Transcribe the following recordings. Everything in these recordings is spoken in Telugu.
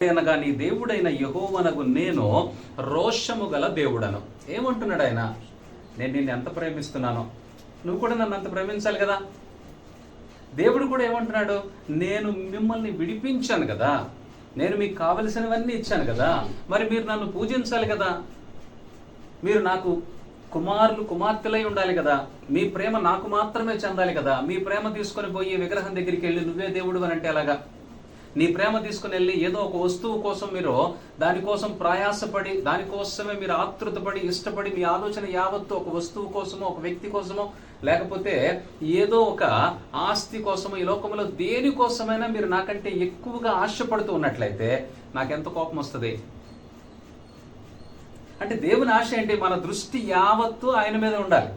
అనగా నీ దేవుడైన యహోవనకు నేను రోషము గల దేవుడను. ఏమంటున్నాడు ఆయన? నేను నిన్ను ఎంత ప్రేమిస్తున్నానో. నువ్వు కూడా నన్ను అంత ప్రేమించాలి కదా. దేవుడు కూడా ఏమంటున్నాడు? నేను మిమ్మల్ని విడిపించాను కదా. నేను మీకు కావలసినవన్నీ ఇచ్చాను కదా. మరి మీరు నన్ను పూజించాలి కదా. మీరు నాకు కుమారులు కుమార్తెలై ఉండాలి కదా. మీ ప్రేమ నాకు మాత్రమే చెందాలి కదా. మీ ప్రేమ తీసుకొని పోయి విగ్రహం దగ్గరికి వెళ్ళి నువ్వే దేవుడు అని అంటే అలాగా నీ ప్రేమ తీసుకుని వెళ్ళి ఏదో ఒక వస్తువు కోసం మీరు దానికోసం ప్రయాసపడి దానికోసమే మీరు ఆతృతపడి ఇష్టపడి మీ ఆలోచన యావత్తు ఒక వస్తువు కోసమో ఒక వ్యక్తి కోసమో లేకపోతే ఏదో ఒక ఆస్తి కోసమో ఈ లోకంలో దేనికోసమైనా మీరు నాకంటే ఎక్కువగా ఆశపడుతూ ఉన్నట్లయితే నాకెంత కోపం వస్తుంది? అంటే దేవుని ఆశ ఏంటి? మన దృష్టి యావత్తు ఆయన మీద ఉండాలి.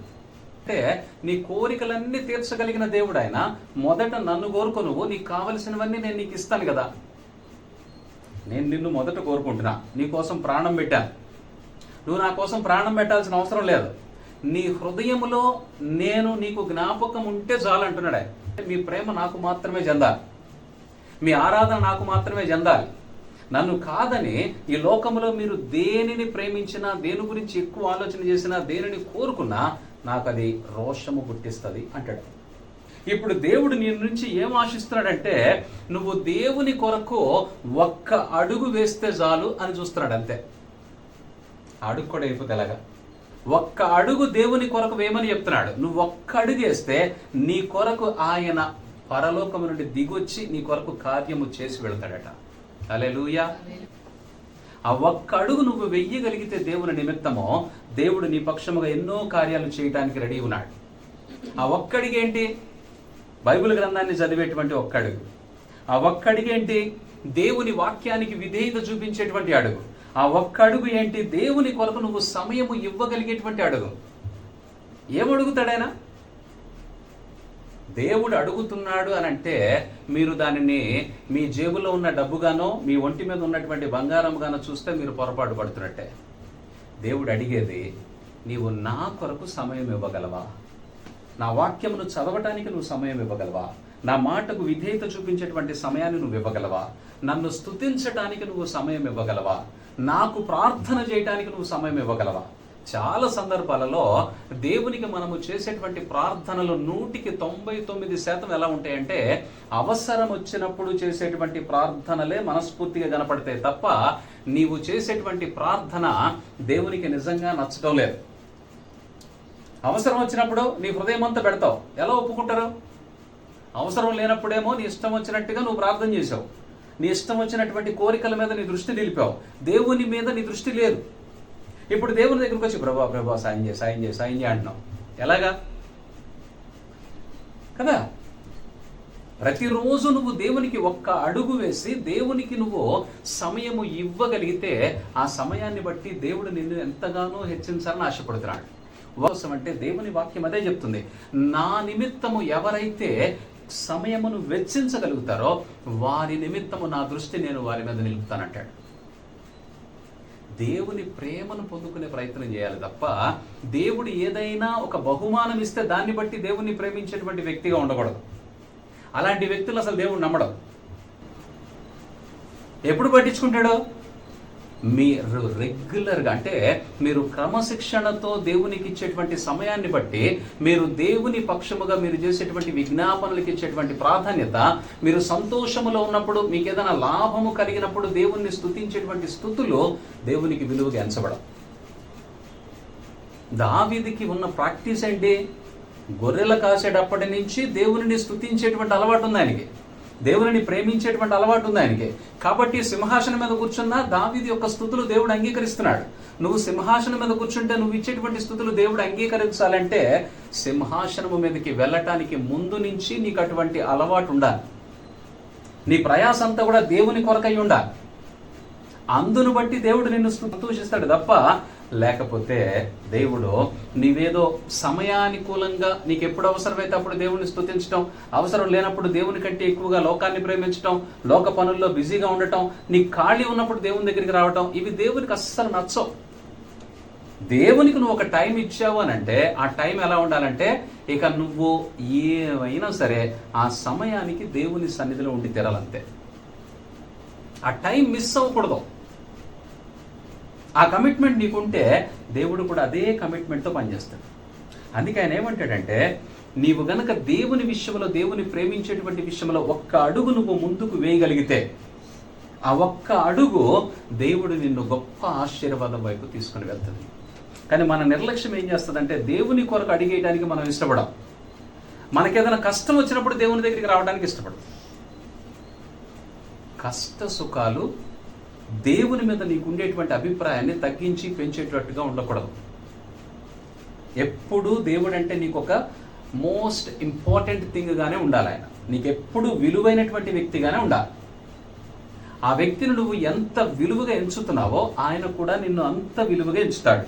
అంటే నీ కోరికలన్నీ తీర్చగలిగిన దేవుడు ఆయన మొదట నన్ను కోరుకు నువ్వు. నీకు కావలసినవన్నీ నేను నీకు ఇస్తాను కదా. నేను నిన్ను మొదట కోరుకుంటున్నా. నీ కోసం ప్రాణం పెట్టాను నువ్వు నా కోసం ప్రాణం పెట్టాల్సిన అవసరం లేదు. నీ హృదయంలో నేను నీకు జ్ఞాపకం ఉంటే చాలు అంటున్నాడు మీ ప్రేమ నాకు మాత్రమే చెందాలి. మీ ఆరాధన నాకు మాత్రమే చెందాలి. నన్ను కాదని ఈ లోకంలో మీరు దేనిని ప్రేమించినా దేని గురించి ఎక్కువ ఆలోచన చేసినా దేనిని కోరుకున్నా నాకు అది రోషము పుట్టిస్తుంది అంటాడు. ఇప్పుడు దేవుడు నీ నుంచి ఏం ఆశిస్తున్నాడంటే నువ్వు దేవుని కొరకు ఒక్క అడుగు వేస్తే చాలు అని చూస్తున్నాడు అంతే. అడుగు కూడా అయిపోతే ఎలాగా ఒక్క అడుగు దేవుని కొరకు వేయమని చెప్తున్నాడు. నువ్వు ఒక్క అడుగు వేస్తే నీ కొరకు ఆయన పరలోకము నుండి దిగొచ్చి నీ కొరకు కార్యము చేసి వెళ్తాడట. లూయా ఆ ఒక్క అడుగు నువ్వు వెయ్యగలిగితే దేవుని నిమిత్తమో దేవుడు నీ పక్షముగా ఎన్నో కార్యాలు చేయడానికి రెడీ ఉన్నాడు. ఆ ఒక్కడిగేంటి బైబిల్ గ్రంథాన్ని చదివేటువంటి ఒక్కడుగు ఆ ఒక్కడిగేంటి దేవుని వాక్యానికి విధేయత చూపించేటువంటి అడుగు. ఆ ఒక్క అడుగు ఏంటి? దేవుని కొరకు నువ్వు సమయము ఇవ్వగలిగేటువంటి అడుగు. ఏమడుగుతాడైనా దేవుడు అడుగుతున్నాడు అని అంటే మీరు దానిని మీ జేబులో ఉన్న డబ్బుగానో మీ ఒంటి మీద ఉన్నటువంటి బంగారంగానో చూస్తే మీరు పొరపాటు పడుతున్నట్టే. దేవుడు అడిగేది నీవు నా కొరకు సమయం ఇవ్వగలవా? నా వాక్యమును చదవటానికి నువ్వు సమయం ఇవ్వగలవా? నా మాటకు విధేయత చూపించేటువంటి సమయాన్ని నువ్వు ఇవ్వగలవా? నన్ను స్తుతించటానికి నువ్వు సమయం ఇవ్వగలవా? నాకు ప్రార్థన చేయటానికి నువ్వు సమయం ఇవ్వగలవా? చాలా సందర్భాలలో దేవునికి మనము చేసేటువంటి ప్రార్థనలు నూటికి తొంభై తొమ్మిది శాతం ఎలా ఉంటాయంటే అవసరం వచ్చినప్పుడు చేసేటువంటి ప్రార్థనలే మనస్ఫూర్తిగా కనపడతాయి తప్ప నీవు చేసేటువంటి ప్రార్థన దేవునికి నిజంగా నచ్చడం లేదు. అవసరం వచ్చినప్పుడు నీ హృదయం అంతా పెడతావు. ఎలా ఒప్పుకుంటారు? అవసరం లేనప్పుడేమో నీ ఇష్టం వచ్చినట్టుగా నువ్వు ప్రార్థన చేసావు నీ ఇష్టం వచ్చినటువంటి కోరికల మీద నీ దృష్టి నిలిపావు. దేవుని మీద నీ దృష్టి లేదు. ఇప్పుడు దేవుని దగ్గరికి వచ్చి ప్రభా ప్రభా సాయం చేయి సాయం చేయి సాయం చేయి అంటున్నాం ఎలాగా? కదా? ప్రతిరోజు నువ్వు దేవునికి ఒక్క అడుగు వేసి దేవునికి నువ్వు సమయము ఇవ్వగలిగితే ఆ సమయాన్ని బట్టి దేవుడు నిన్ను ఎంతగానో హెచ్చించాలని ఆశపడుతున్నాడు. కోసం అంటే దేవుని వాక్యం అదే చెప్తుంది. నా నిమిత్తము ఎవరైతే సమయమును వెచ్చించగలుగుతారో వారి నిమిత్తము నా దృష్టి నేను వారి మీద నిలుపుతానంటాడు. దేవుని ప్రేమను పొందుకునే ప్రయత్నం చేయాలి తప్ప దేవుడు ఏదైనా ఒక బహుమానం ఇస్తే దాన్ని బట్టి దేవుణ్ణి ప్రేమించేటువంటి వ్యక్తిగా ఉండకూడదు. అలాంటి వ్యక్తులు అసలు దేవుడు నమ్మడం. ఎప్పుడు పట్టించుకుంటాడు? మీరు రెగ్యులర్గా అంటే మీరు క్రమశిక్షణతో దేవునికి ఇచ్చేటువంటి సమయాన్ని బట్టి మీరు దేవుని పక్షముగా మీరు చేసేటువంటి విజ్ఞాపనలకు ఇచ్చేటువంటి ప్రాధాన్యత మీరు సంతోషములో ఉన్నప్పుడు మీకు ఏదైనా లాభము కలిగినప్పుడు దేవుణ్ణి స్థుతించేటువంటి స్థుతులు దేవునికి విలువగా ఎంచబడం దావీదికి ఉన్న ప్రాక్టీస్ ఏంటి? గొర్రెలు కాసేటప్పటి నుంచి దేవునిని స్థుతించేటువంటి అలవాటు ఉంది ఆయనకి. దేవుని ప్రేమించేటువంటి అలవాటు ఉంది ఆయనకి. కాబట్టి సింహాసనం మీద కూర్చున్నా దావిది యొక్క స్థుతులు దేవుడు అంగీకరిస్తున్నాడు. నువ్వు సింహాసనం మీద కూర్చుంటే నువ్వు ఇచ్చేటువంటి స్థుతులు దేవుడు అంగీకరించాలంటే సింహాసనము మీదకి వెళ్ళటానికి ముందు నుంచి నీకు అటువంటి అలవాటు ఉండాలి. నీ ప్రయాసంతా కూడా దేవుని కొరకై ఉండాలి. అందును బట్టి దేవుడు నిన్ను సంతోషిస్తాడు తప్ప లేకపోతే దేవుడు నీవేదో సమయానుకూలంగా నీకు ఎప్పుడు అవసరమైతే అప్పుడు దేవుని స్తుతించడం అవసరం లేనప్పుడు దేవుని కంటే ఎక్కువగా లోకాన్ని ప్రేమించడం లోక పనుల్లో బిజీగా ఉండటం నీకు ఖాళీ ఉన్నప్పుడు దేవుని దగ్గరికి రావటం ఇవి దేవునికి అస్సలు నచ్చవు. దేవునికి నువ్వు ఒక టైం ఇచ్చావు అని అంటే ఆ టైం ఎలా ఉండాలంటే ఇక నువ్వు ఏమైనా సరే ఆ సమయానికి దేవుని సన్నిధిలో ఉండి తెరాలంతే. ఆ టైం మిస్ అవ్వకూడదు. ఆ కమిట్మెంట్ నీకుంటే దేవుడు కూడా అదే కమిట్మెంట్తో పనిచేస్తాడు. అందుకే ఆయన ఏమంటాడంటే నీవు గనక దేవుని విషయంలో దేవుని ప్రేమించేటువంటి విషయంలో ఒక్క అడుగు నువ్వు ముందుకు వేయగలిగితే ఆ ఒక్క అడుగు దేవుడు నిన్ను గొప్ప ఆశీర్వాదం వైపు తీసుకుని వెళ్తుంది. కానీ మన నిర్లక్ష్యం ఏం చేస్తుందంటే దేవుని కొరకు అడిగేయడానికి మనం ఇష్టపడం. మనకేదైనా కష్టం వచ్చినప్పుడు దేవుని దగ్గరికి రావడానికి ఇష్టపడం. కష్ట సుఖాలు దేవుని మీద నీకు ఉండేటువంటి అభిప్రాయాన్ని తగ్గించి పెంచేటట్టుగా ఉండకూడదు. ఎప్పుడు దేవుడు అంటే నీకు ఒక మోస్ట్ ఇంపార్టెంట్ థింగ్గానే ఉండాలి ఆయన. నీకు ఎప్పుడు విలువైనటువంటి వ్యక్తిగానే ఉండాలి. ఆ వ్యక్తిని నువ్వు ఎంత విలువగా ఎంచుతున్నావో ఆయన కూడా నిన్ను అంత విలువగా ఎంచుతాడు.